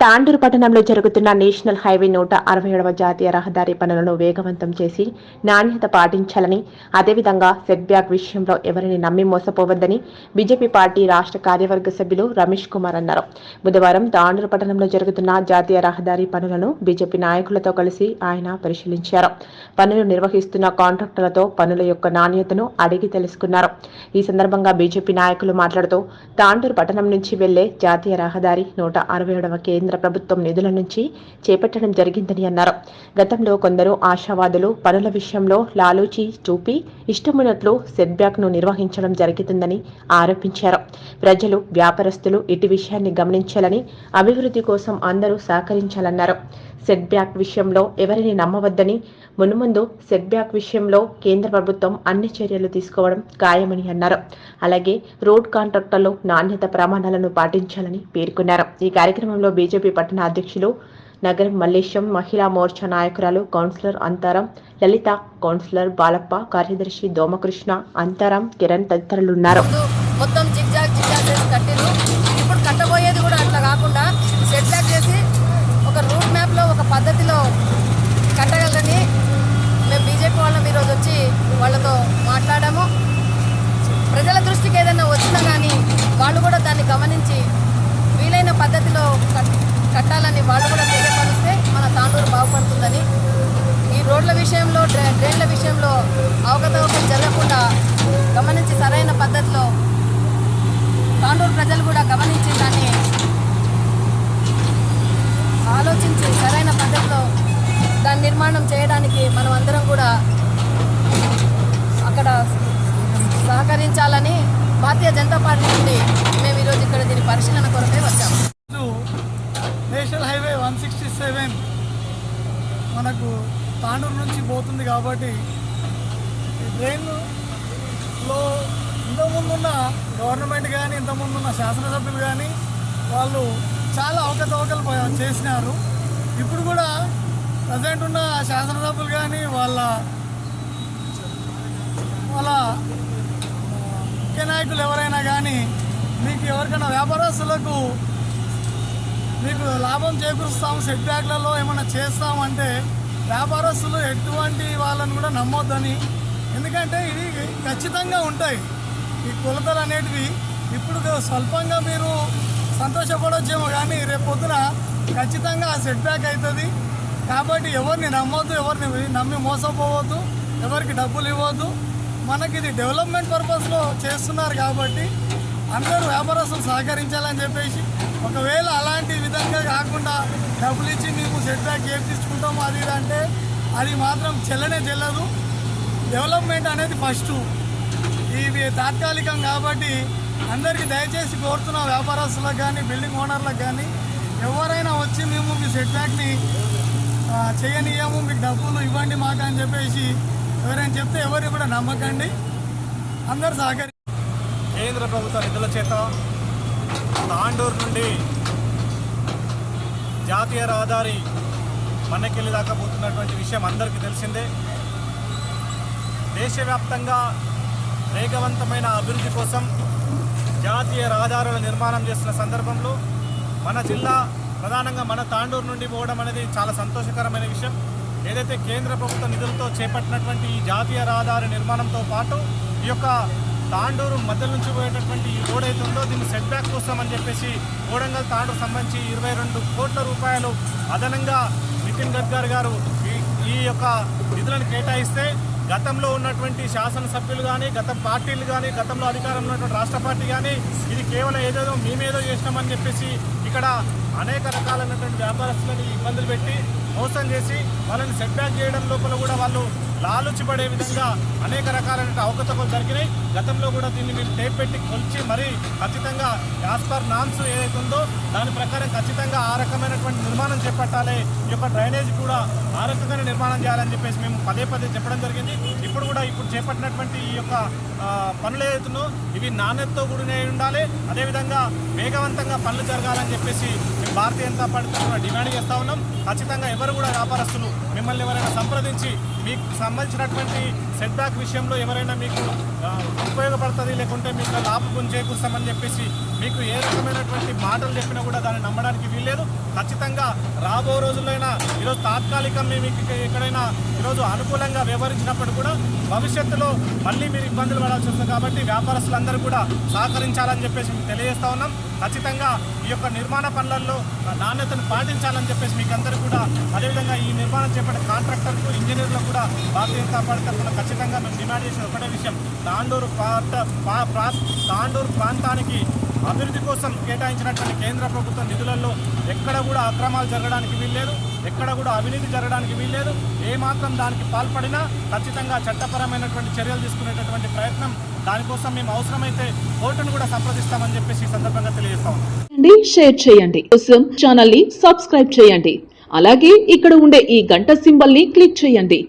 తాండూరు పట్టణంలో జరుగుతున్న national highway నూట అరవై ఏడవ జాతీయ రహదారి పనులను వేగవంతం చేసి నాణ్యత పాటించాలని అదేవిధంగా సెట్బ్యాక్ విషయంలో ఎవరిని నమ్మి మోసపోవద్దని బీజేపీ పార్టీ రాష్ట్ర కార్యవర్గ సభ్యులు రమేష్ కుమార్ అన్నారు. బుధవారం తాండూరు పట్టణంలో జరుగుతున్న జాతీయ రహదారి పనులను బీజేపీ నాయకులతో కలిసి ఆయన పరిశీలించారు. పనులు నిర్వహిస్తున్న కాంట్రాక్టర్లతో పనుల యొక్క నాణ్యతను అడిగి తెలుసుకున్నారు. ఈ సందర్భంగా బీజేపీ నాయకులు మాట్లాడుతూ తాండూరు పట్టణం నుంచి వెళ్ళే జాతీయ రహదారి నూట అరవై ఏడవ కేంద్ర ప్రభుత్వం నిధుల నుంచి చేపట్టడం జరిగిందని అన్నారు. గతంలో కొందరు ఆశావాదులు పనుల విషయంలో లాలూచి చూపి ఇష్టమున్నట్లు సెట్బ్యాక్ను ను నిర్వహించడం జరుగుతుందని ఆరోపించారు. ప్రజలు వ్యాపారస్తులు ఇటు విషయాన్ని గమనించాలని అభివృద్ధి కోసం అందరూ సహకరించాలన్నారు. సెట్ బ్యాక్ విషయంలో ఎవరిని నమ్మవద్దని మున్ముందు సెట్ బ్యాక్ విషయంలో కేంద్ర ప్రభుత్వం అన్ని చర్యలు తీసుకోవడం ఖాయమని అన్నారు. అలాగే రోడ్ కాంట్రాక్టర్లు నాణ్యత ప్రమాణాలను పాటించాలని పేర్కొన్నారు. ఈ కార్యక్రమంలో బీజేపీ పట్టణ అధ్యక్షులు నగరం మల్లేశం మహిళా మోర్చా నాయకురాలు కౌన్సిలర్ అంతారం లలిత కౌన్సిలర్ బాలప్ప కార్యదర్శి దోమకృష్ణ అంతారం కిరణ్ తదితరులున్నారు. ఉన్నారు మొత్తం జిగ్జాగ్ జిగ్జాగ్ చేసి కట్టిరు ఇప్పుడు కట్టబోయేది కూడా అట్లా కాకుండా సెట్ బ్యాక్ చేసి ఒక రూట్ మ్యాప్లో ఒక పద్ధతిలో కట్టగలరని మేము బీజేపీ వాళ్ళం ఈరోజు వచ్చి వాళ్ళతో మాట్లాడాము. ప్రజల దృష్టికి ఏదైనా వచ్చినా కానీ వాళ్ళు కూడా దాన్ని గమనించి వీలైన పద్ధతిలో కట్- కట్టాలని వాళ్ళు కూడా తెలియపరిస్తే మన తాండూరు బాగుపడుతుందని. ఈ రోడ్ల విషయంలో డ్రైన్ల విషయంలో అవకతవకలు జరగకుండా గమనించి సరైన పద్ధతిలో తాండూరు ప్రజలు కూడా గమనించి దాన్ని సరైన దాని నిర్మాణం చేయడానికి మనం అందరం కూడా అక్కడ సహకరించాలని భారతీయ జనతా పార్టీ నుండి మేము ఈరోజు ఇక్కడ దీని పరిశీలన కొరకే వచ్చాము. National highway one sixty seven మనకు తాండూరు నుంచి పోతుంది కాబట్టి ట్రైన్లో ఇంతకుముందున్న గవర్నమెంట్ కానీ ఇంతకుముందున్న శాసనసభ్యులు కానీ వాళ్ళు చాలా అవకతవకలు చేసినారు. ఇప్పుడు కూడా ప్రజెంట్ ఉన్న శాసనసభ్యులు కానీ వాళ్ళ వాళ్ళ ముఖ్య నాయకులు ఎవరైనా కానీ మీకు ఎవరికైనా వ్యాపారస్తులకు మీకు లాభం చేకూరుస్తాము సెట్ బ్యాక్లలో ఏమైనా చేస్తామంటే వ్యాపారస్తులు ఎటువంటి వాళ్ళని కూడా నమ్మొద్దని. ఎందుకంటే ఇవి ఖచ్చితంగా ఉంటాయి. ఈ కొలతలు అనేటివి ఇప్పుడు స్వల్పంగా మీరు సంతోషపడొచ్చేమో కానీ రేపు పొద్దున ఖచ్చితంగా ఆ సెట్ బ్యాక్ అవుతుంది. కాబట్టి ఎవరిని నమ్మొద్దు ఎవరిని నమ్మి మోసపోవద్దు ఎవరికి డబ్బులు ఇవ్వద్దు. మనకి ఇది డెవలప్మెంట్ పర్పస్లో చేస్తున్నారు కాబట్టి అందరూ వ్యాపారస్తులు సహకరించాలని చెప్పేసి ఒకవేళ అలాంటి విధంగా కాకుండా డబ్బులు ఇచ్చి నీకు సెట్ బ్యాక్ ఏం తీసుకుంటాము అది అంటే అది మాత్రం చెల్లనే చెల్లదు. డెవలప్మెంట్ అనేది ఫస్ట్ ఇవి తాత్కాలికం కాబట్టి అందరికీ దయచేసి కోరుతున్న వ్యాపారస్తులకు కానీ బిల్డింగ్ ఓనర్లకు కానీ ఎవరైనా వచ్చి మేము మీ సెట్ బ్యాక్ని చేయనీయము మీకు డబ్బులు ఇవ్వండి మాకు అని చెప్పేసి ఎవరైనా చెప్తే ఎవరు కూడా నమ్మకండి. అందరు సహకరి కేంద్ర ప్రభుత్వ నిధుల చేత తాండూరు నుండి జాతీయ రహదారి మన్నకెళ్ళి దాకా పోతున్నటువంటి విషయం అందరికీ తెలిసిందే. దేశవ్యాప్తంగా వేగవంతమైన అభివృద్ధి కోసం జాతీయ రహదారుల నిర్మాణం చేస్తున్న సందర్భంలో మన జిల్లా ప్రధానంగా మన తాండూరు నుండి పోవడం అనేది చాలా సంతోషకరమైన విషయం. ఏదైతే కేంద్ర ప్రభుత్వ నిధులతో చేపట్టినటువంటి ఈ జాతీయ రహదారి నిర్మాణంతో పాటు ఈ యొక్క తాండూరు మధ్య నుంచి పోయేటటువంటి ఈ రోడ్ అయితే ఉందో దీన్ని సెట్ బ్యాక్ కోసం అని చెప్పేసి కోడంగల్ తాండూరు సంబంధించి ఇరవై రెండు కోట్ల రూపాయలు అదనంగా నితిన్ గడ్కర్ గారు ఈ- ఈ యొక్క నిధులను కేటాయిస్తే గతంలో ఉన్నటువంటి శాసనసభ్యులు కానీ గత పార్టీలు కానీ గతంలో అధికారంలో ఉన్నటువంటి రాష్ట్ర పార్టీ కానీ ఇది కేవలం ఏదేదో మేమేదో చేసినామని చెప్పేసి ఇక్కడ అనేక రకాలైనటువంటి వ్యాపారస్తులని ఇబ్బందులు పెట్టి మోసం చేసి వాళ్ళని సెట్ బ్యాక్ చేయడం లోపల కూడా వాళ్ళు లాలుచిపడే విధంగా అనేక రకాలైన అవకతవకలు జరిగినాయి. గతంలో కూడా దీన్ని మేము టేప్ పెట్టి కొలిచి మరీ ఖచ్చితంగా యాజ్ పర్ నామ్స్ ఏదైతే ఉందో దాని ప్రకారం ఖచ్చితంగా ఆ రకమైనటువంటి నిర్మాణం చేపట్టాలి. ఈ యొక్క డ్రైనేజ్ కూడా ఆ రకంగానే నిర్మాణం చేయాలని చెప్పేసి మేము పదే పదే చెప్పడం జరిగింది. ఇప్పుడు కూడా ఇప్పుడు చేపట్టినటువంటి ఈ యొక్క పనులు ఏదైతుందో ఇవి నాణ్యతతో కూడిన ఉండాలి. అదేవిధంగా వేగవంతంగా పనులు జరగాలని చెప్పేసి మేము భారతీయ జనతా పార్టీ తరఫున డిమాండ్ చేస్తా ఉన్నాం. ఖచ్చితంగా ఎవరు కూడా వ్యాపారస్తులు మిమ్మల్ని ఎవరైనా సంప్రదించి మీకు సంబంధించినటువంటి సెట్ బ్యాక్ విషయంలో ఎవరైనా మీకు ఉపయోగపడుతుంది లేకుంటే మీకు లాభం చేకూరుస్తామని చెప్పేసి మీకు ఏ రకమైనటువంటి మాటలు చెప్పినా కూడా దాన్ని నమ్మడానికి వీల్లేదు. ఖచ్చితంగా రాబో రోజులైనా ఈరోజు తాత్కాలికం మేము ఎక్కడైనా ఈరోజు అనుకూలంగా వ్యవహరించినప్పుడు కూడా భవిష్యత్తులో మళ్ళీ మీరు ఇబ్బందులు పడాల్సి వస్తుంది కాబట్టి వ్యాపారస్తులందరూ కూడా సహకరించాలని చెప్పేసి మేము తెలియజేస్తా ఉన్నాం. ఖచ్చితంగా ఈ యొక్క నిర్మాణ పనులలో నాణ్యతను పాటించాలని చెప్పేసి మీకు అందరూ కూడా అదేవిధంగా ఈ నిర్మాణం చేపట్టే కాంట్రాక్టర్లు ఇంజనీర్లకు కూడా భారతీయ జనతా పార్టీ తరఫున ఖచ్చితంగా మేము డిమాండ్ చేసిన ఒకటే విషయం. తాండూరు ప్రాంత ప్రా- తాండూరు ప్రాంతానికి అభివృద్ధి కోసం కేటాయించినటువంటి కేంద్ర ప్రభుత్వ నిధులలో ఎక్కడ కూడా అక్రమాలు జరగడానికి వీల్లేదు. ఎక్కడ కూడా అవినీతి జరగడానికి వీల్లేదు. ఏ మాత్రం దానికి పాల్పడినా ఖచ్చితంగా చట్టపరమైనటువంటి చర్యలు తీసుకునేటటువంటి ప్రయత్నం దానికోసం మేము అవసరమైతే కోర్టును కూడా సంప్రదిస్తామని చెప్పేసి ఈ సందర్భంగా తెలియజేస్తాం షేర్ చేయండి. కోసం ఛానల్ని సబ్స్క్రైబ్ చేయండి. అలాగే ఇక్కడ ఉండే ఈ గంట సింబల్ని క్లిక్ చేయండి.